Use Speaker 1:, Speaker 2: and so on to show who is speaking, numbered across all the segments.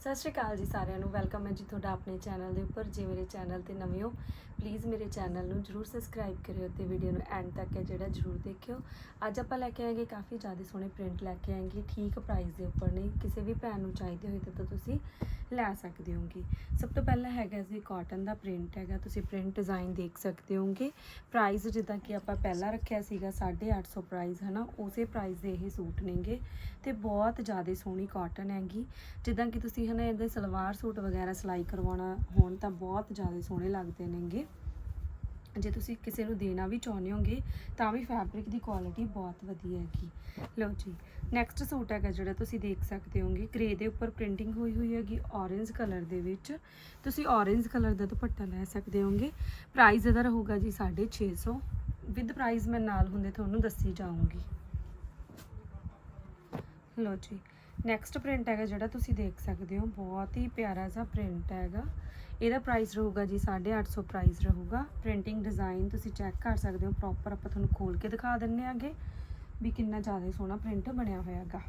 Speaker 1: ਸਤਿ ਸ਼੍ਰੀ ਅਕਾਲ ਜੀ ਸਾਰਿਆਂ ਨੂੰ। ਵੈਲਕਮ ਹੈ ਜੀ ਤੁਹਾਡਾ ਆਪਣੇ ਚੈਨਲ ਦੇ ਉੱਪਰ। ਜੇ ਮੇਰੇ ਚੈਨਲ ਤੇ ਨਵੇਂ ਹੋ ਪਲੀਜ਼ ਮੇਰੇ ਚੈਨਲ ਨੂੰ ਜਰੂਰ ਸਬਸਕ੍ਰਾਈਬ ਕਰਿਓ ਤੇ ਵੀਡੀਓ ਨੂੰ ਐਂਡ ਤੱਕ ਹੈ ਜਿਹੜਾ ਜਰੂਰ ਦੇਖਿਓ। ਅੱਜ ਆਪਾਂ ਲੈ ਕੇ ਆਏਗੇ ਕਾਫੀ ਜ਼ਿਆਦਾ ਸੋਹਣੇ ਪ੍ਰਿੰਟ ਲੈ ਕੇ ਆਏਗੇ। ਠੀਕ ਪ੍ਰਾਈਸ ਦੇ ਉੱਪਰ ਨੇ। ਕਿਸੇ ਵੀ ਭੈਣ ਨੂੰ ਚਾਹੀਦੇ ਹੋਏ ਤਾਂ ਤੁਸੀਂ ਲੈ ਸਕਦੇ ਹੋਗੇ ਸਭ ਤੋਂ ਪਹਿਲਾਂ ਹੈਗਾ ਜੀ ਕਾਟਨ ਦਾ ਪ੍ਰਿੰਟ ਹੈਗਾ, ਤੁਸੀਂ ਪ੍ਰਿੰਟ ਡਿਜ਼ਾਈਨ ਦੇਖ ਸਕਦੇ ਹੋਗੇ ਪ੍ਰਾਈਸ ਜਿੱਦਾਂ ਕਿ ਆਪਾਂ ਪਹਿਲਾਂ ਰੱਖਿਆ ਸੀਗਾ 850 ਪ੍ਰਾਈਸ ਹਨਾ? ਉਸੇ ਪ੍ਰਾਈਸ ਦੇ ਇਹ ਸੂਟ ਨੇਗੇ ਤੇ ਬਹੁਤ ਜ਼ਿਆਦਾ ਸੋਹਣੀ ਕਾਟਨ ਹੈਗੀ। ਜਿੱਦਾਂ ਕਿ ਤੁਸੀਂ ਹਨਾ ਇਹਦੇ ਸਲਵਾਰ ਸੂਟ ਵਗੈਰਾ ਸਿਲਾਈ ਕਰਵਾਉਣਾ ਹੋਣ ਤਾਂ ਬਹੁਤ ਜ਼ਿਆਦਾ ਸੋਹਣੇ ਲੱਗਦੇ ਨੇਗੇ। ਜੇ ਤੁਸੀਂ ਕਿਸੇ ਨੂੰ ਦੇਣਾ ਵੀ ਚਾਹੁੰਦੇ ਹੋਗੇ, ਤਾਂ ਵੀ ਫੈਬਰਿਕ ਦੀ ਕੁਆਲਿਟੀ ਬਹੁਤ ਵਧੀਆ ਹੈਗੀ। ਲਓ ਜੀ ਨੈਕਸਟ ਸੂਟ ਹੈਗਾ ਜਿਹੜਾ ਤੁਸੀਂ ਦੇਖ ਸਕਦੇ ਹੋਗੇ ਗ੍ਰੇ ਦੇ ਉੱਪਰ ਪ੍ਰਿੰਟਿੰਗ ਹੋਈ ਹੋਈ ਹੈਗੀ, orange ਕਲਰ ਦੇ ਵਿੱਚ। ਤੁਸੀਂ orange ਕਲਰ ਦਾ ਦੁਪੱਟਾ ਲੈ ਸਕਦੇ ਹੋਗੇ। ਪ੍ਰਾਈਸ ਇਹਦਾ ਰਹੂਗਾ ਜੀ 650 ਵਿਦ ਪ੍ਰਾਈਸ ਮੈਂ ਨਾਲ ਹੁੰਦੇ ਤੁਹਾਨੂੰ ਦੱਸੀ ਜਾਊਂਗੀ। ਲਓ ਜੀ ਨੈਕਸਟ ਪ੍ਰਿੰਟ ਹੈਗਾ ਜਿਹੜਾ ਤੁਸੀਂ ਦੇਖ ਸਕਦੇ ਹੋ, ਬਹੁਤ ਹੀ ਪਿਆਰਾ ਜਿਹਾ ਪ੍ਰਿੰਟ ਹੈਗਾ। ਇਹਦਾ ਪ੍ਰਾਈਸ ਰਹੂਗਾ ਜੀ 850 ਪ੍ਰਾਈਸ ਰਹੂਗਾ। ਪ੍ਰਿੰਟਿੰਗ ਡਿਜ਼ਾਈਨ ਤੁਸੀਂ ਚੈੱਕ ਕਰ ਸਕਦੇ ਹੋ ਪ੍ਰੋਪਰ ਆਪਾਂ ਤੁਹਾਨੂੰ ਖੋਲ ਕੇ ਦਿਖਾ ਦਿੰਨੇ ਆਗੇ ਵੀ ਕਿੰਨਾ ਜ਼ਿਆਦਾ ਸੋਹਣਾ ਪ੍ਰਿੰਟ ਬਣਿਆ ਹੋਇਆ ਹੈਗਾ।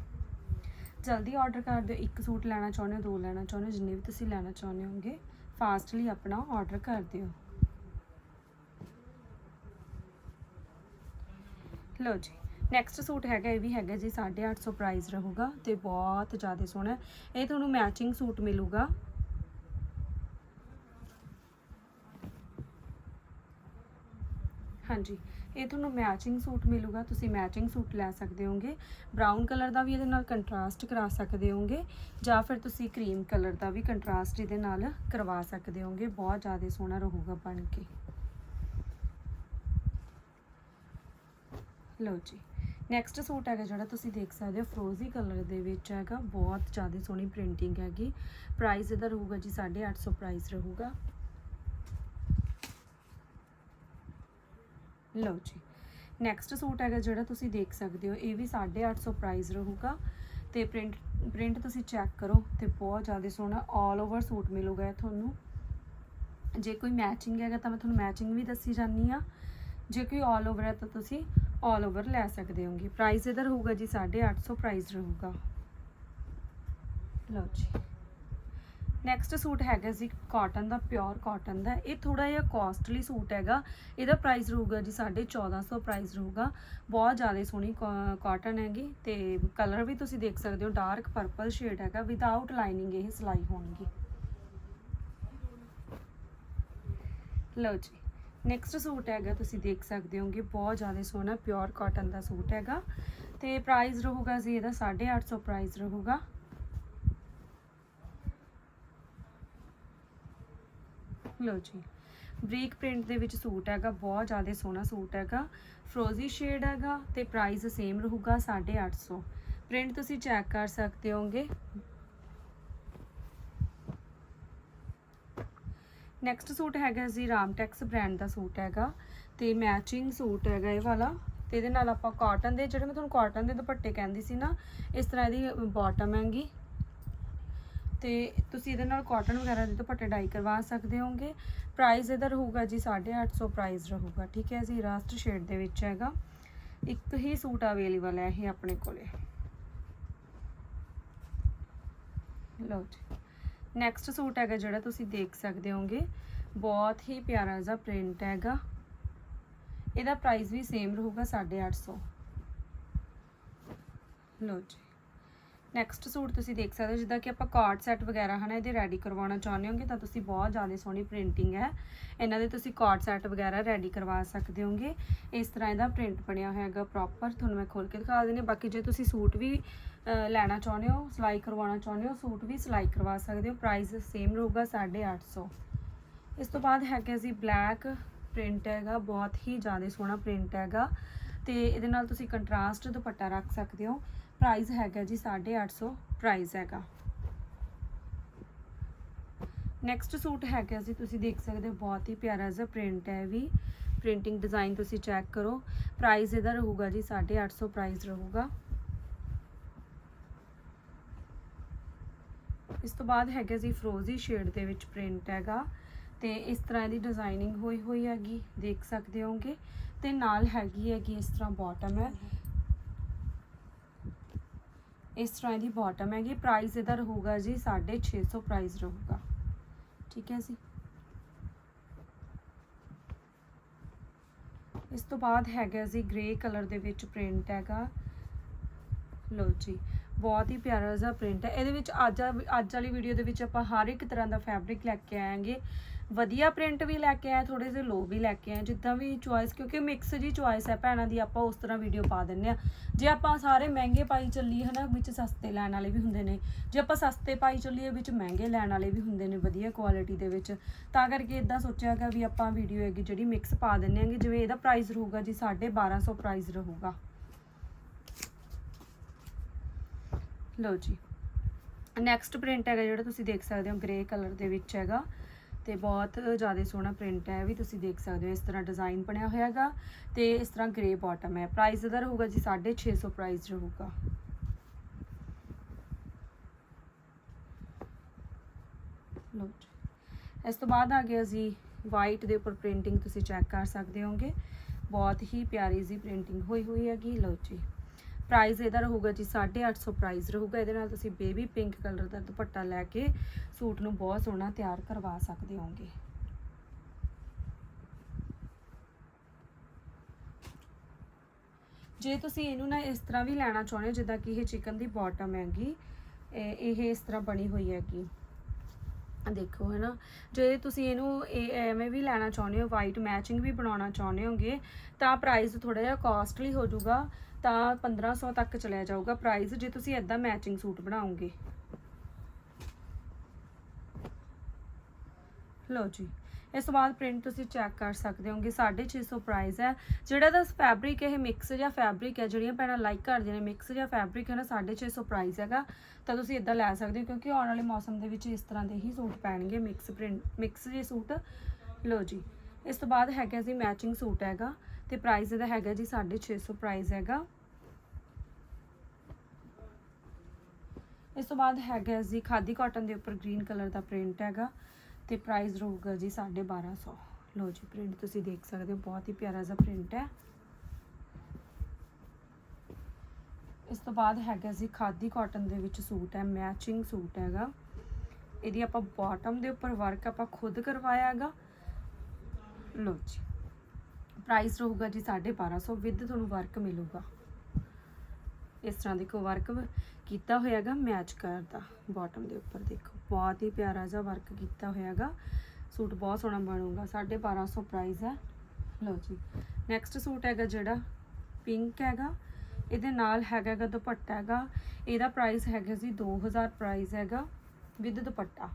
Speaker 1: ਜਲਦੀ ਆਰਡਰ ਕਰ ਦਿਓ, ਇੱਕ ਸੂਟ ਲੈਣਾ ਚਾਹੁੰਦੇ ਹੋ, ਦੋ ਲੈਣਾ ਚਾਹੁੰਦੇ ਹੋ, ਜਿੰਨੇ ਵੀ ਤੁਸੀਂ ਲੈਣਾ ਚਾਹੁੰਦੇ ਹੋਗੇ ਫਾਸਟਲੀ ਆਪਣਾ ਆਰਡਰ ਕਰ ਦਿਓ। ਲਓ ਜੀ ਨੈਕਸਟ ਸੂਟ ਹੈਗਾ, ਇਹ ਵੀ ਹੈਗਾ ਜੀ 850 ਪ੍ਰਾਈਸ ਰਹੂਗਾ ਤੇ ਬਹੁਤ ਜ਼ਿਆਦਾ ਸੋਹਣਾ ਇਹ ਤੁਹਾਨੂੰ ਮੈਚਿੰਗ ਸੂਟ ਮਿਲੂਗਾ। ਹਾਂਜੀ। ਇਹ ਤੁਹਾਨੂੰ ਮੈਚਿੰਗ ਸੂਟ ਮਿਲੂਗਾ, ਤੁਸੀਂ ਮੈਚਿੰਗ ਸੂਟ ਲੈ ਸਕਦੇ ਹੋਗੇ। ਬਰਾਊਨ ਕਲਰ ਦਾ ਵੀ ਇਹਦੇ ਨਾਲ ਕੰਟਰਾਸਟ ਕਰਾ ਸਕਦੇ ਹੋਗੇ, ਜਾਂ ਫਿਰ ਤੁਸੀਂ ਕਰੀਮ ਕਲਰ ਦਾ ਵੀ ਕੰਟਰਾਸਟ ਇਹਦੇ ਨਾਲ ਕਰਵਾ ਸਕਦੇ ਹੋਗੇ। ਬਹੁਤ ਜ਼ਿਆਦਾ ਸੋਹਣਾ ਰਹੂਗਾ ਬਣ ਕੇ। ਲਓ ਜੀ। ਨੈਕਸਟ ਸੂਟ ਹੈਗਾ ਜਿਹੜਾ ਤੁਸੀਂ ਦੇਖ ਸਕਦੇ ਹੋ ਫਰੋਜ਼ੀ ਕਲਰ ਦੇ ਵਿੱਚ ਹੈਗਾ। ਬਹੁਤ ਜ਼ਿਆਦਾ ਸੋਹਣੀ ਪ੍ਰਿੰਟਿੰਗ ਹੈਗੀ। ਪ੍ਰਾਈਸ ਇਹਦਾ ਰਹੂਗਾ ਜੀ 850 ਪ੍ਰਾਈਸ ਰਹੂਗਾ। ਲਓ ਜੀ ਨੈਕਸਟ ਸੂਟ ਹੈਗਾ ਜਿਹੜਾ ਤੁਸੀਂ ਦੇਖ ਸਕਦੇ ਹੋ ਇਹ ਵੀ 850 ਪ੍ਰਾਈਸ ਰਹੂਗਾ ਤੇ ਪ੍ਰਿੰਟ ਪ੍ਰਿੰਟ ਤੁਸੀਂ ਚੈੱਕ ਕਰੋ ਤੇ ਬਹੁਤ ਜ਼ਿਆਦਾ ਸੋਹਣਾ 올 ਓਵਰ ਸੂਟ ਮਿਲੂਗਾ ਇਹ ਤੁਹਾਨੂੰ ਜੇ ਕੋਈ ਮੈਚਿੰਗ ਹੈਗਾ ਤਾਂ ਮੈਂ ਤੁਹਾਨੂੰ ਮੈਚਿੰਗ ਵੀ ਦੱਸੀ ਜਾਨੀ ਆ ਜੇ ਕੋਈ 올 ਓਵਰ ਹੈ ਤਾਂ ਤੁਸੀਂ 올 ਓਵਰ ਲੈ ਸਕਦੇ ਹੋਗੇ ਪ੍ਰਾਈਸ ਇਹਦਾ ਰਹੂਗਾ ਜੀ 850 ਪ੍ਰਾਈਸ ਰਹੂਗਾ ਲਓ ਜੀ ਨੈਕਸਟ ਸੂਟ ਹੈਗਾ ਜੀ ਕਾਟਨ ਦਾ ਪਿਓਰ ਕਾਟਨ ਦਾ। ਇਹ ਥੋੜਾ ਜਿਹਾ ਕਾਸਟਲੀ ਸੂਟ ਹੈਗਾ। ਇਹਦਾ ਪ੍ਰਾਈਸ ਰਹੂਗਾ ਜੀ 1450 ਪ੍ਰਾਈਸ ਰਹੂਗਾ। ਬਹੁਤ ਜ਼ਿਆਦਾ ਸੋਹਣੀ ਕਾਟਨ ਹੈਗੀ ਤੇ ਕਲਰ ਵੀ ਤੁਸੀਂ ਦੇਖ ਸਕਦੇ ਹੋ ਡਾਰਕ ਪਰਪਲ ਸ਼ੇਡ ਹੈਗਾ। ਵਿਦਆਊਟ ਲਾਈਨਿੰਗ ਇਹ ਸਿਲਾਈ ਹੋਣਗੀ। ਲਓ ਜੀ ਨੈਕਸਟ ਸੂਟ ਹੈਗਾ, ਤੁਸੀਂ ਦੇਖ ਸਕਦੇ ਹੋਗੇ, ਬਹੁਤ ਜ਼ਿਆਦਾ ਸੋਹਣਾ ਪਿਓਰ ਕਾਟਨ ਦਾ ਸੂਟ ਹੈਗਾ। ਤੇ ਪ੍ਰਾਈਸ ਰਹੂਗਾ ਜੀ ਇਹਦਾ 850 ਪ੍ਰਾਈਸ ਰਹੂਗਾ। ਲਓ ਜੀ। ਬਰੀਕ ਪ੍ਰਿੰਟ ਦੇ ਵਿੱਚ ਸੂਟ ਹੈਗਾ, ਬਹੁਤ ਜ਼ਿਆਦਾ ਸੋਹਣਾ ਸੂਟ ਹੈਗਾ। ਫਰੋਜ਼ੀ ਸ਼ੇਡ ਹੈਗਾ ਤੇ ਪ੍ਰਾਈਸ ਸੇਮ ਰਹੂਗਾ 850 ਪ੍ਰਿੰਟ ਤੁਸੀਂ ਚੈੱਕ ਕਰ ਸਕਦੇ ਹੋਗੇ ਨੈਕਸਟ ਸੂਟ ਹੈਗਾ ਜੀ ਰਾਮਟੈਕਸ ਬ੍ਰਾਂਡ ਦਾ ਸੂਟ ਹੈਗਾ ਤੇ ਮੈਚਿੰਗ ਸੂਟ ਹੈਗਾ ਇਹ ਵਾਲਾ। ਤੇ ਇਹਦੇ ਨਾਲ ਆਪਾਂ ਕਾਟਨ ਦੇ, ਜਿਹੜੇ ਮੈਂ ਤੁਹਾਨੂੰ ਕਾਟਨ ਦੇ ਦੁਪੱਟੇ ਕਹਿੰਦੀ ਸੀ ਨਾ, ਇਸ ਤਰ੍ਹਾਂ ਇਹਦੀ ਬਾਟਮ ਹੈਗੀ। ਤੇ ਤੁਸੀਂ ਇਹਦੇ ਨਾਲ ਕਾਟਨ ਵਗੈਰਾ ਦੇ ਦੁਪੱਟੇ ਡਾਈ ਕਰਵਾ ਸਕਦੇ ਹੋਗੇ। ਪ੍ਰਾਈਸ ਇਹਦਾ ਰਹੂਗਾ ਜੀ 850 ਪ੍ਰਾਈਸ ਰਹੂਗਾ, ਠੀਕ ਹੈ ਜੀ? ਰਾਸਟ ਸ਼ੇਡ ਦੇ ਵਿੱਚ ਹੈਗਾ। ਇੱਕ ਹੀ ਸੂਟ ਅਵੇਲੇਬਲ ਹੈ ਇਹ ਆਪਣੇ ਕੋਲੇ। ਲਓ ਜੀ। ਨੈਕਸਟ ਸੂਟ ਹੈਗਾ ਜਿਹੜਾ ਤੁਸੀਂ ਦੇਖ ਸਕਦੇ ਹੋਗੇ। ਬਹੁਤ ਹੀ ਪਿਆਰਾ ਜਿਹਾ ਪ੍ਰਿੰਟ ਹੈਗਾ। ਇਹਦਾ ਪ੍ਰਾਈਸ ਵੀ ਸੇਮ ਰਹੂਗਾ 850 ਲਓ ਜੀ। ਨੈਕਸਟ ਸੂਟ ਤੁਸੀਂ ਦੇਖ ਸਕਦੇ ਹੋ, ਜਿੱਦਾਂ ਕਿ ਆਪਾਂ ਕਾਰਡ ਸੈੱਟ ਵਗੈਰਾ, ਹਨਾ, ਇਹਦੇ ਰੈਡੀ ਕਰਵਾਉਣਾ ਚਾਹੁੰਦੇ ਹੋਗੇ ਤਾਂ ਤੁਸੀਂ ਬਹੁਤ ਜ਼ਿਆਦਾ ਸੋਹਣੀ ਪ੍ਰਿੰਟਿੰਗ ਹੈ। ਇਹਨਾਂ ਦੇ ਤੁਸੀਂ ਕਾਰਡ ਸੈੱਟ ਵਗੈਰਾ ਰੈਡੀ ਕਰਵਾ ਸਕਦੇ ਹੋਗੇ। ਇਸ ਤਰ੍ਹਾਂ ਇਹਦਾ ਪ੍ਰਿੰਟ ਬਣਿਆ ਹੋਇਆ ਪ੍ਰੋਪਰ ਤੁਹਾਨੂੰ ਮੈਂ ਖੋਲ ਕੇ ਦਿਖਾ ਦਿੰਦੀ ਬਾਕੀ ਜੇ ਤੁਸੀਂ ਸੂਟ ਵੀ ਲੈਣਾ ਚਾਹੁੰਦੇ ਹੋ, ਸਿਲਾਈ ਕਰਵਾਉਣਾ ਚਾਹੁੰਦੇ ਹੋ, ਸੂਟ ਵੀ ਸਿਲਾਈ ਕਰਵਾ ਸਕਦੇ ਹੋ। ਪ੍ਰਾਈਸ ਸੇਮ ਰਹੂਗਾ 850 ਇਸ ਤੋਂ ਬਾਅਦ ਹੈਗਾ ਜੀ ਬਲੈਕ ਪ੍ਰਿੰਟ ਹੈਗਾ, ਬਹੁਤ ਹੀ ਜ਼ਿਆਦਾ ਸੋਹਣਾ ਪ੍ਰਿੰਟ ਹੈਗਾ। ਤੇ ਇਹਦੇ ਨਾਲ ਤੁਸੀਂ ਕੰਟਰਾਸਟ ਦੁਪੱਟਾ ਰੱਖ ਸਕਦੇ ਹੋ। ਪ੍ਰਾਈਸ ਹੈਗਾ ਜੀ 850 ਪ੍ਰਾਈਸ ਹੈਗਾ। ਨੈਕਸਟ ਸੂਟ ਹੈਗਾ ਜੀ, ਤੁਸੀਂ ਦੇਖ ਸਕਦੇ ਹੋ, ਬਹੁਤ ਹੀ ਪਿਆਰਾ ਜਿਹਾ ਪ੍ਰਿੰਟ ਹੈ ਇਹ ਵੀ। ਪ੍ਰਿੰਟਿੰਗ ਡਿਜ਼ਾਈਨ ਤੁਸੀਂ ਚੈੱਕ ਕਰੋ ਪ੍ਰਾਈਸ ਇਹਦਾ ਰਹੂਗਾ ਜੀ 850 ਪ੍ਰਾਈਸ ਰਹੂਗਾ। ਇਸ ਤੋਂ ਬਾਅਦ ਹੈਗਾ ਜੀ ਫਰੋਜ਼ੀ ਸ਼ੇਡ ਦੇ ਵਿੱਚ ਪ੍ਰਿੰਟ ਹੈਗਾ। ਤੇ ਇਸ ਤਰ੍ਹਾਂ ਦੀ ਡਿਜ਼ਾਈਨਿੰਗ ਹੋਈ ਹੋਈ ਹੈਗੀ, ਦੇਖ ਸਕਦੇ ਹੋਗੇ। ਤੇ ਨਾਲ ਹੈਗੀ ਹੈਗੀ ਇਸ ਤਰ੍ਹਾਂ ਬਾਟਮ ਹੈ। ਇਸ ਤਰ੍ਹਾਂ ਇਹਦੀ ਬਾਟਮ ਹੈਗੀ ਪ੍ਰਾਈਸ ਇਹਦਾ ਰਹੂਗਾ ਜੀ 650 ਪ੍ਰਾਈਸ ਰਹੂਗਾ। ਠੀਕ ਹੈ ਜੀ। ਇਸ ਤੋਂ ਬਾਅਦ ਹੈਗਾ ਜੀ ਗ੍ਰੇ ਕਲਰ ਦੇ ਵਿੱਚ ਪ੍ਰਿੰਟ ਹੈਗਾ। ਲੋ ਜੀ, ਬਹੁਤ ਹੀ ਪਿਆਰਾ ਜਿਹਾ ਪ੍ਰਿੰਟ ਹੈ। ਇਹਦੇ ਵਿੱਚ ਅੱਜ ਅੱਜ ਵਾਲੀ ਵੀਡੀਓ ਦੇ ਵਿੱਚ ਆਪਾਂ ਹਰ ਇੱਕ ਤਰ੍ਹਾਂ ਦਾ ਫੈਬਰਿਕ ਲੈ ਕੇ ਆਵਾਂਗੇ। ਵਧੀਆ ਪ੍ਰਿੰਟ ਵੀ ਲੈ ਕੇ ਆਏ ਥੋੜੇ ਜਿਹੇ ਲੋ ਵੀ ਲੈ ਕੇ ਆਏ ਜਿੱਦਾਂ ਵੀ ਚੁਆਇਸ ਕਿਉਂਕਿ ਮਿਕਸ ਜੀ ਚੁਆਇਸ ਹੈ ਭੈਣਾਂ ਦੀ, ਆਪਾਂ ਉਸ ਤਰ੍ਹਾਂ ਵੀਡੀਓ ਪਾ ਦਿੰਨੇ ਆ ਜੇ ਆਪਾਂ ਸਾਰੇ ਮਹਿੰਗੇ ਪਾਈ ਚੱਲੀ ਹਨਾ, ਵਿੱਚ ਸਸਤੇ ਲੈਣ ਵਾਲੇ ਵੀ ਹੁੰਦੇ ਨੇ। ਜੇ ਆਪਾਂ ਸਸਤੇ ਪਾਈ ਚੱਲੀਏ, ਵਿੱਚ ਮਹਿੰਗੇ ਲੈਣ ਵਾਲੇ ਵੀ ਹੁੰਦੇ ਨੇ, ਵਧੀਆ ਕੁਆਲਿਟੀ ਦੇ ਵਿੱਚ। ਤਾਂ ਕਰਕੇ ਇਦਾਂ ਸੋਚਿਆਗਾ ਵੀ ਆਪਾਂ ਵੀਡੀਓ ਹੈਗੀ ਜਿਹੜੀ ਮਿਕਸ ਪਾ ਦਿੰਨੇ ਆਂਗੇ ਜਿਵੇਂ ਇਹਦਾ ਪ੍ਰਾਈਸ ਰਹੂਗਾ ਜੀ 1250 ਪ੍ਰਾਈਸ ਰਹੂਗਾ। ਲਓ ਜੀ। ਨੈਕਸਟ ਪ੍ਰਿੰਟ ਹੈਗਾ ਜਿਹੜਾ ਤੁਸੀਂ ਦੇਖ ਸਕਦੇ ਹੋ ਗ੍ਰੇ ਕਲਰ ਦੇ ਵਿੱਚ ਹੈਗਾ। ਤੇ ਬਹੁਤ ਜ਼ਿਆਦਾ ਸੋਹਣਾ ਪ੍ਰਿੰਟ ਹੈ, ਇਹ ਵੀ ਤੁਸੀਂ ਦੇਖ ਸਕਦੇ ਹੋ, ਇਸ ਤਰ੍ਹਾਂ ਡਿਜ਼ਾਈਨ ਬਣਿਆ ਹੋਇਆ ਹੈਗਾ ਤੇ ਇਸ ਤਰ੍ਹਾਂ ਗ੍ਰੇ ਬਾਟਮ ਹੈ। ਪ੍ਰਾਈਸ ਇਹਦਾ ਰਹੂਗਾ ਜੀ 650 ਪ੍ਰਾਈਸ ਰਹੂਗਾ। ਲਓ ਜੀ। ਇਸ ਤੋਂ ਬਾਅਦ ਆ ਗਿਆ ਜੀ ਵਾਈਟ ਦੇ ਉੱਪਰ ਪ੍ਰਿੰਟਿੰਗ ਤੁਸੀਂ ਚੈੱਕ ਕਰ ਸਕਦੇ ਹੋਗੇ। ਬਹੁਤ ਹੀ ਪਿਆਰੀ ਜੀ ਪ੍ਰਿੰਟਿੰਗ ਹੋਈ ਹੋਈ ਹੈਗੀ। ਲਓ ਜੀ। ਪ੍ਰਾਈਸ ਇਹਦਾ ਰਹੂਗਾ ਜੀ 850 ਪ੍ਰਾਈਸ ਰਹੂਗਾ। ਇਹਦੇ ਨਾਲ ਤੁਸੀਂ ਬੇਬੀ ਪਿੰਕ ਕਲਰ ਦਾ ਦੁਪੱਟਾ ਲੈ ਕੇ ਸੂਟ ਨੂੰ ਬਹੁਤ ਸੋਹਣਾ ਤਿਆਰ ਕਰਵਾ ਸਕਦੇ ਹੋਗੇ ਜੇ ਤੁਸੀਂ ਇਹਨੂੰ ਨਾ ਇਸ ਤਰ੍ਹਾਂ ਵੀ ਲੈਣਾ ਚਾਹੁੰਦੇ ਹੋ, ਜਿੱਦਾਂ ਕਿ ਇਹ ਚਿਕਨ ਦੀ ਬਾਟਮ ਹੈਗੀ, ਇਹ ਇਹ ਇਸ ਤਰ੍ਹਾਂ ਬਣੀ ਹੋਈ ਹੈਗੀ। ਦੇਖੋ ਹੈ ਨਾ ਜੇ ਤੁਸੀਂ ਇਹਨੂੰ ਇਹ ਐਵੇਂ ਵੀ ਲੈਣਾ ਚਾਹੁੰਦੇ ਹੋ ਵਾਈਟ ਮੈਚਿੰਗ ਵੀ ਬਣਾਉਣਾ ਚਾਹੁੰਦੇ ਹੋਗੇ ਤਾਂ ਪ੍ਰਾਈਸ ਥੋੜਾ ਜਿਹਾ ਕਾਸਟਲੀ ਹੋ ਜਾਊਗਾ ਤਾਂ 1500 ਤੱਕ ਚਲਿਆ ਜਾਊਗਾ ਪ੍ਰਾਈਸ ਜੇ ਤੁਸੀਂ ਇਦਾਂ ਮੈਚਿੰਗ ਸੂਟ ਬਣਾਓਗੇ। ਲਓ ਜੀ, ਇਸ ਤੋਂ ਬਾਅਦ ਪ੍ਰਿੰਟ ਤੁਸੀਂ ਚੈੱਕ ਕਰ ਸਕਦੇ ਹੋਗੇ 650 ਪ੍ਰਾਈਸ ਹੈ। ਜਿਹੜਾ ਦਾ ਫੈਬਰਿਕ ਇਹ ਮਿਕਸ ਜਾਂ ਫੈਬਰਿਕ ਹੈ, ਜਿਹੜੀਆਂ ਭੈਣਾਂ ਲਾਈਕ ਕਰਦੀਆਂ ਨੇ ਮਿਕਸ ਜਾਂ ਫੈਬਰਿਕ ਹੈ ਨਾ 650 ਪ੍ਰਾਈਸ ਹੈਗਾ। ਤਾਂ ਤੁਸੀਂ ਇਦਾਂ ਲੈ ਸਕਦੇ ਹੋ, ਕਿਉਂਕਿ ਆਉਣ ਵਾਲੇ ਮੌਸਮ ਦੇ ਵਿੱਚ ਇਸ ਤਰ੍ਹਾਂ ਦੇ ਹੀ ਸੂਟ ਪੈਣਗੇ ਮਿਕਸ ਪ੍ਰਿੰਟ ਮਿਕਸ ਜੇ ਸੂਟ। ਲਓ ਜੀ, ਇਸ ਤੋਂ ਬਾਅਦ ਹੈਗਾ ਜੀ ਮੈਚਿੰਗ ਸੂਟ ਹੈਗਾ। ਤੇ ਪ੍ਰਾਈਸ ਇਹਦਾ ਹੈਗਾ ਜੀ 650 ਪ੍ਰਾਈਸ ਹੈਗਾ। ਇਸ ਤੋਂ ਬਾਅਦ ਹੈਗਾ ਜੀ ਖਾਦੀ ਕਾਟਨ ਦੇ ਉੱਪਰ ਗ੍ਰੀਨ ਕਲਰ ਦਾ ਪ੍ਰਿੰਟ ਹੈਗਾ ਤੇ ਪ੍ਰਾਈਸ ਰਹੂਗਾ ਜੀ 1250 ਲੋ ਜੀ ਪ੍ਰਿੰਟ ਤੁਸੀਂ ਦੇਖ ਸਕਦੇ ਹੋ, ਬਹੁਤ ਹੀ ਪਿਆਰਾ ਜਿਹਾ ਪ੍ਰਿੰਟ ਹੈ। ਇਸ ਤੋਂ ਬਾਅਦ ਹੈਗਾ ਜੀ ਖਾਦੀ ਕਾਟਨ ਦੇ ਵਿੱਚ ਸੂਟ ਹੈ ਮੈਚਿੰਗ ਸੂਟ ਹੈਗਾ। ਇਹਦੀ ਆਪਾਂ ਬਾਟਮ ਦੇ ਉੱਪਰ ਵਰਕ ਆਪਾਂ ਖੁਦ ਕਰਵਾਇਆ ਹੈਗਾ। ਲੋ ਜੀ। ਪ੍ਰਾਈਸ ਰਹੂਗਾ ਜੀ 1250 ਵਿਦ ਤੁਹਾਨੂੰ ਵਰਕ ਮਿਲੂਗਾ। ਇਸ ਤਰ੍ਹਾਂ ਦੇਖੋ ਵਰਕ ਕੀਤਾ ਹੋਇਆਗਾ ਮੈਚ ਕਰਦਾ। ਬਾਟਮ ਦੇ ਉੱਪਰ ਦੇਖੋ, ਬਹੁਤ ਹੀ ਪਿਆਰਾ ਜਿਹਾ ਵਰਕ ਕੀਤਾ ਹੋਇਆਗਾ। ਸੂਟ ਬਹੁਤ ਸੋਹਣਾ ਬਣੂਗਾ 1250 ਪ੍ਰਾਈਸ ਹੈ। ਲਓ ਜੀ ਨੈਕਸਟ ਸੂਟ ਹੈਗਾ ਜਿਹੜਾ ਪਿੰਕ ਹੈਗਾ। ਇਹਦੇ ਨਾਲ ਹੈਗਾ ਗਾ ਦੁਪੱਟਾ ਹੈਗਾ। ਇਹਦਾ ਪ੍ਰਾਈਸ ਹੈਗਾ ਜੀ 2000 ਪ੍ਰਾਈਸ ਹੈਗਾ ਵਿਦ ਦੁਪੱਟਾ।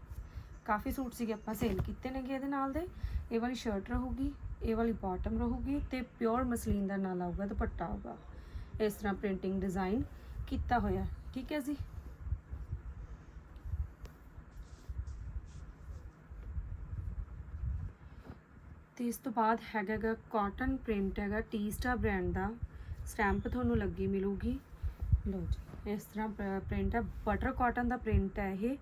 Speaker 1: ਕਾਫੀ ਸੂਟ ਸੀਗੇ ਆਪਾਂ ਸੇਲ ਕੀਤੇ ਨੇਗੇ ਇਹਦੇ ਨਾਲ ਦੇ। ਇਹ ਵਾਲੀ ਸ਼ਰਟ ਰਹੂਗੀ, ਇਹ ਵਾਲੀ ਬਾਟਮ ਰਹੂਗੀ ਤੇ ਪਿਓਰ ਮਸਲੀਨ ਦਾ ਨਾਲ ਆਊਗਾ, ਦੁਪੱਟਾ ਆਊਗਾ। ਇਸ ਤਰ੍ਹਾਂ ਪ੍ਰਿੰਟਿੰਗ ਡਿਜ਼ਾਈਨ ਕੀਤਾ ਹੋਇਆ, ਠੀਕ ਹੈ ਜੀ? ਤੇ ਇਸ ਤੋਂ ਬਾਅਦ ਹੈਗਾ ਗਾ ਕਾਟਨ ਪ੍ਰਿੰਟ ਹੈਗਾ ਟੀਸਟਾ ਬ੍ਰਾਂਡ ਦਾ। ਸਟੈਂਪ ਤੁਹਾਨੂੰ ਲੱਗੀ ਮਿਲੂਗੀ। ਲਓ ਜੀ, ਇਸ ਤਰ੍ਹਾਂ ਪ੍ਰਿੰਟ ਹੈ ਬਟਰ ਕਾਟਨ ਦਾ ਪ੍ਰਿੰਟ ਹੈ ਇਹ।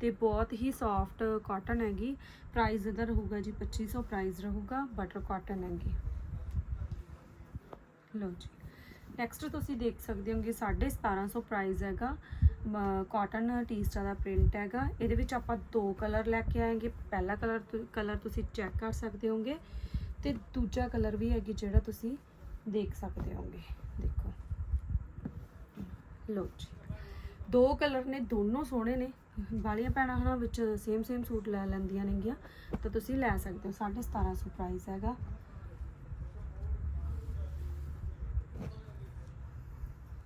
Speaker 1: ਤੇ ਬਹੁਤ ਹੀ ਸੌਫਟ ਕਾਟਨ ਹੈਗੀ। ਪ੍ਰਾਈਸ ਇਹਦਾ ਰਹੂਗਾ ਜੀ 2500 ਪ੍ਰਾਈਸ ਰਹੂਗਾ ਬਟਰ ਕਾਟਨ ਹੈਗੀ। ਲਓ ਜੀ। ਨੈਕਸਟ ਤੁਸੀਂ ਦੇਖ ਸਕਦੇ ਹੋਗੇ 1750 ਪ੍ਰਾਈਸ ਹੈਗਾ। ਕਾਟਨ ਟੀਸਟਾ ਦਾ ਪ੍ਰਿੰਟ ਹੈਗਾ। ਇਹਦੇ ਵਿੱਚ ਆਪਾਂ ਦੋ ਕਲਰ ਲੈ ਕੇ ਆਏਗੇ। ਪਹਿਲਾ ਕਲਰ ਕਲਰ ਤੁਸੀਂ ਚੈੱਕ ਕਰ ਸਕਦੇ ਹੋਗੇ ਤੇ ਦੂਜਾ ਕਲਰ ਵੀ ਹੈਗੀ ਜਿਹੜਾ ਤੁਸੀਂ ਦੇਖ ਸਕਦੇ ਹੋਗੇ। ਦੇਖੋ। ਲਓ ਜੀ। ਦੋ ਕਲਰ ਨੇ, ਦੋਨੋਂ ਸੋਹਣੇ ਨੇ। ਵਾਲੀਆਂ ਭੈਣਾਂ ਹਨਾ ਵਿੱਚ ਸੇਮ ਸੇਮ ਸੂਟ ਲੈ ਲੈਂਦੀਆਂ ਨੇਗੀਆਂ, ਤਾਂ ਤੁਸੀਂ ਲੈ ਸਕਦੇ ਹੋ 1750 ਪ੍ਰਾਈਸ ਹੈਗਾ।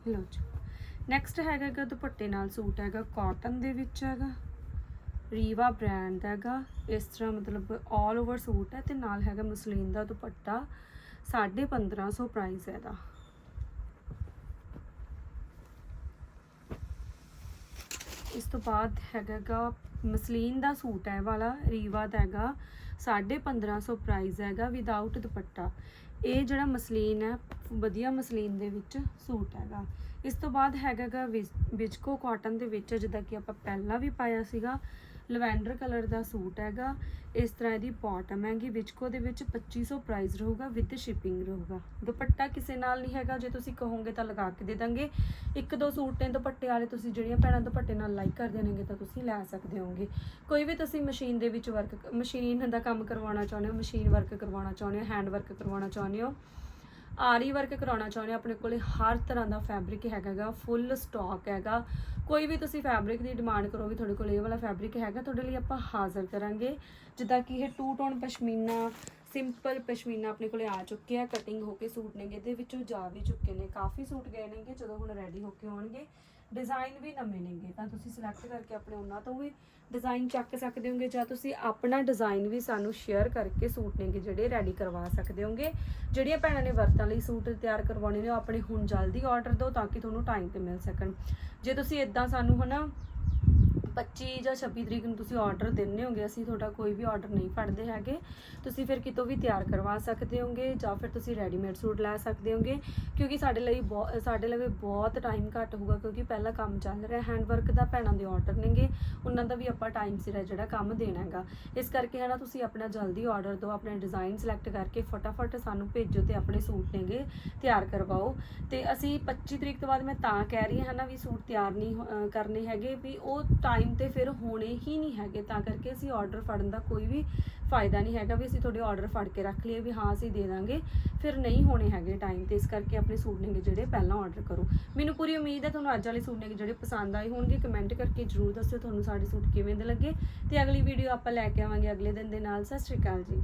Speaker 1: ਲਓ ਜੀ ਨੈਕਸਟ ਹੈਗਾ ਗਾ ਦੁਪੱਟੇ ਨਾਲ ਸੂਟ ਹੈਗਾ ਕਾਟਨ ਦੇ ਵਿੱਚ ਹੈਗਾ ਰੀਵਾ ਬ੍ਰਾਂਡ ਦਾ ਹੈਗਾ, ਇਸ ਤਰ੍ਹਾਂ ਮਤਲਬ 올 ਓਵਰ ਸੂਟ ਹੈ, ਤੇ ਨਾਲ ਹੈਗਾ ਮਸਲੀਨ ਦਾ ਦੁਪੱਟਾ 1550 ਪ੍ਰਾਈਸ ਹੈ ਇਹਦਾ। ਇਸ ਤੋਂ ਬਾਅਦ ਹੈਗਾ ਗਾ ਮਸਲੀਨ ਦਾ ਸੂਟ ਹੈ ਵਾਲਾ, ਰੀਵਾ ਦਾ ਹੈਗਾ 1550 ਪ੍ਰਾਈਸ ਹੈਗਾ ਵਿਦਆਊਟ ਦੁਪੱਟਾ। ਇਹ ਜਿਹੜਾ ਮਸਲੀਨ ਹੈ, ਵਧੀਆ ਮਸਲੀਨ ਦੇ ਵਿੱਚ ਸੂਟ ਹੈਗਾ। ਇਸ ਤੋਂ ਬਾਅਦ ਹੈਗਾ ਵਿਜਕੋ ਕਾਟਨ ਦੇ ਵਿੱਚ ਜਿੱਦਾਂ ਕਿ ਆਪਾਂ ਪਹਿਲਾਂ ਵੀ ਪਾਇਆ ਸੀਗਾ। ਲਵੈਂਡਰ ਕਲਰ ਦਾ ਸੂਟ ਹੈਗਾ। ਇਸ ਤਰ੍ਹਾਂ ਇਹਦੀ ਬਾਟਮ ਹੈਗੀ ਵਿਚਕੋ ਦੇ ਵਿੱਚ 2500 ਪ੍ਰਾਈਸ ਰਹੂਗਾ ਵਿਦ ਸ਼ਿਪਿੰਗ ਰਹੂਗਾ। ਦੁਪੱਟਾ ਕਿਸੇ ਨਾਲ ਨਹੀਂ ਹੈਗਾ, ਜੇ ਤੁਸੀਂ ਕਹੋਗੇ ਤਾਂ ਲਗਾ ਕੇ ਦੇ ਦਾਂਗੇ। ਇੱਕ ਦੋ ਸੂਟ ਨੇ ਦੁਪੱਟੇ ਵਾਲੇ, ਤੁਸੀਂ ਜਿਹੜੀਆਂ ਭੈਣਾਂ ਦੁਪੱਟੇ ਨਾਲ ਲਾਈਕ ਕਰ ਦੇਣਗੇ ਤਾਂ ਤੁਸੀਂ ਲੈ ਸਕਦੇ ਹੋਗੇ ਕੋਈ ਵੀ ਤੁਸੀਂ ਮਸ਼ੀਨ ਦੇ ਵਿੱਚ ਵਰਕ ਮਸ਼ੀਨ ਦਾ ਕੰਮ ਕਰਵਾਉਣਾ ਚਾਹੁੰਦੇ ਹੋ ਮਸ਼ੀਨ ਵਰਕ ਕਰਵਾਉਣਾ ਚਾਹੁੰਦੇ ਹੋ ਹੈਂਡ ਵਰਕ ਕਰਵਾਉਣਾ ਚਾਹੁੰਦੇ ਹੋ ਆਰੀ ਵਰਕ ਕਰਾਉਣਾ ਚਾਹੁੰਦੇ ਹੋ ਆਪਣੇ ਕੋਲੇ ਹਰ ਤਰ੍ਹਾਂ ਦਾ ਫੈਬਰਿਕ ਹੈਗਾਗਾ ਫੁੱਲ ਸਟਾਕ ਹੈਗਾ। ਕੋਈ ਵੀ ਤੁਸੀਂ ਫੈਬਰਿਕ ਦੀ ਡਿਮਾਂਡ ਕਰੋ ਵੀ ਤੁਹਾਡੇ ਕੋਲ ਇਹ ਵਾਲਾ ਫੈਬਰਿਕ ਹੈਗਾ, ਤੁਹਾਡੇ ਲਈ ਆਪਾਂ ਹਾਜ਼ਰ ਕਰਾਂਗੇ। ਜਿੱਦਾਂ ਕਿ ਇਹ two tone pashmina simple pashmina ਆਪਣੇ ਕੋਲੇ ਆ ਚੁੱਕੇ ਆ ਕਟਿੰਗ ਹੋ ਕੇ ਸੂਟ ਨੇਗੇ, ਇਹਦੇ ਵਿੱਚੋਂ ਜਾ ਵੀ ਚੁੱਕੇ ਨੇ। ਕਾਫੀ ਸੂਟ ਗਏ ਨੇਗੇ, ਜਦੋਂ ਹੁਣ ਰੈਡੀ ਹੋ ਕੇ ਆਉਣਗੇ। ਡਿਜ਼ਾਈਨ ਵੀ ਨਵੇਂ ਨੇਗੇ ਤਾਂ ਤੁਸੀਂ ਸਿਲੈਕਟ ਕਰਕੇ ਆਪਣੇ ਉਹਨਾਂ ਤੋਂ ਵੀ ਡਿਜ਼ਾਈਨ ਚੱਕ ਸਕਦੇ ਹੋਗੇ ਜਾਂ ਤੁਸੀਂ ਆਪਣਾ ਡਿਜ਼ਾਈਨ ਵੀ ਸਾਨੂੰ ਸ਼ੇਅਰ ਕਰਕੇ ਸੂਟ ਨੇਗੇ ਜਿਹੜੇ ਰੈਡੀ ਕਰਵਾ ਸਕਦੇ ਹੋਗੇ। ਜਿਹੜੀਆਂ ਭੈਣਾਂ ਨੇ ਵਰਤਾਂ ਲਈ ਸੂਟ ਤਿਆਰ ਕਰਵਾਉਣੇ ਨੇ, ਉਹ ਆਪਣੇ ਹੁਣ ਜਲਦੀ ਆਰਡਰ ਦਿਓ ਤਾਂ ਕਿ ਤੁਹਾਨੂੰ ਟਾਈਮ ਤੇ ਮਿਲ ਸਕਣ। ਜੇ ਤੁਸੀਂ ਇਦਾਂ ਸਾਨੂੰ ਹਨਾ 25 ਜਾਂ 26 ਤਰੀਕ ਨੂੰ ਤੁਸੀਂ ਆਰਡਰ ਦਿੰਨੇ ਹੋਗੇ, ਅਸੀਂ ਤੁਹਾਡਾ ਕੋਈ ਵੀ ਆਰਡਰ ਨਹੀਂ ਫੜਦੇ ਹੈਗੇ। ਤੁਸੀਂ ਫਿਰ ਕਿਤੋਂ ਵੀ ਤਿਆਰ ਕਰਵਾ ਸਕਦੇ ਹੋਗੇ ਜਾਂ ਫਿਰ ਤੁਸੀਂ ਰੈਡੀਮੇਡ ਸੂਟ ਲੈ ਸਕਦੇ ਹੋਗੇ, ਕਿਉਂਕਿ ਸਾਡੇ ਲਈ ਬਹੁਤ ਸਾਡੇ ਲਈ ਬਹੁਤ ਟਾਈਮ ਘੱਟ ਹੋਊਗਾ, ਕਿਉਂਕਿ ਪਹਿਲਾ ਕੰਮ ਚੱਲ ਰਿਹਾ ਹੈਂਡ ਵਰਕ ਦਾ ਭੈਣਾਂ ਦੇ ਆਰਡਰ ਨੇਗੇ, ਉਹਨਾਂ ਦਾ ਵੀ ਆਪਾਂ ਟਾਈਮ ਸਿਰ ਹੈ ਜਿਹੜਾ ਕੰਮ ਦੇਣਾ ਹੈਗਾ। ਇਸ ਕਰਕੇ ਹੈ ਨਾ, ਤੁਸੀਂ ਆਪਣਾ ਜਲਦੀ ਆਰਡਰ ਦਿਓ, ਆਪਣੇ ਡਿਜ਼ਾਈਨ ਸਿਲੈਕਟ ਕਰਕੇ ਫਟਾਫਟ ਸਾਨੂੰ ਭੇਜੋ ਤੇ ਆਪਣੇ ਸੂਟ ਨੇਗੇ ਤਿਆਰ ਕਰਵਾਓ। ਤੇ ਅਸੀਂ 25 ਤਰੀਕ ਤੋਂ ਬਾਅਦ ਮੈਂ ਤਾਂ ਕਹਿ ਰਹੀ ਹਾਂ ਨਾ ਵੀ ਸੂਟ ਤਿਆਰ ਨਹੀਂ ਹੋ- ਕਰਨੇ ਹੈਗੇ ਵੀ ਉਹ ਟਾਈਮ ਟਾਈਮ ਤੇ ਫਿਰ ਹੋਣੇ ਹੀ ਨਹੀਂ ਹੈਗੇ, ਤਾਂ ਕਰਕੇ ਅਸੀਂ ਆਰਡਰ ਫੜਨ ਦਾ ਕੋਈ ਵੀ ਫਾਇਦਾ ਨਹੀਂ ਹੈਗਾ ਵੀ ਅਸੀਂ ਤੁਹਾਡੇ ਆਰਡਰ ਫੜ ਕੇ ਰੱਖ ਲਈਏ ਵੀ ਹਾਂ ਅਸੀਂ ਦੇ ਦਾਂਗੇ, ਫਿਰ ਨਹੀਂ ਹੋਣੇ ਹੈਗੇ ਟਾਈਮ ਤੇ, ਇਸ ਕਰਕੇ ਆਪਣੇ ਸੂਟ ਨੇਗੇ ਜਿਹੜੇ ਪਹਿਲਾਂ ਆਰਡਰ ਕਰੋ। ਮੈਨੂੰ ਪੂਰੀ ਉਮੀਦ ਹੈ ਤੁਹਾਨੂੰ ਅੱਜ ਵਾਲੇ ਸੂਟ ਨੇਗੇ ਜਿਹੜੇ ਪਸੰਦ ਆਏ ਹੋਣਗੇ ਕਮੈਂਟ ਕਰਕੇ ਜਰੂਰ ਦੱਸਿਓ ਤੁਹਾਨੂੰ ਸਾਡੇ ਸੂਟ ਕਿਵੇਂ ਦੇ ਲੱਗੇ ਤੇ ਅਗਲੀ ਵੀਡੀਓ ਆਪਾਂ ਲੈ ਕੇ ਆਵਾਂਗੇ ਅਗਲੇ ਦਿਨ ਦੇ ਨਾਲ। ਸਤਿ ਸ਼੍ਰੀ ਅਕਾਲ ਜੀ।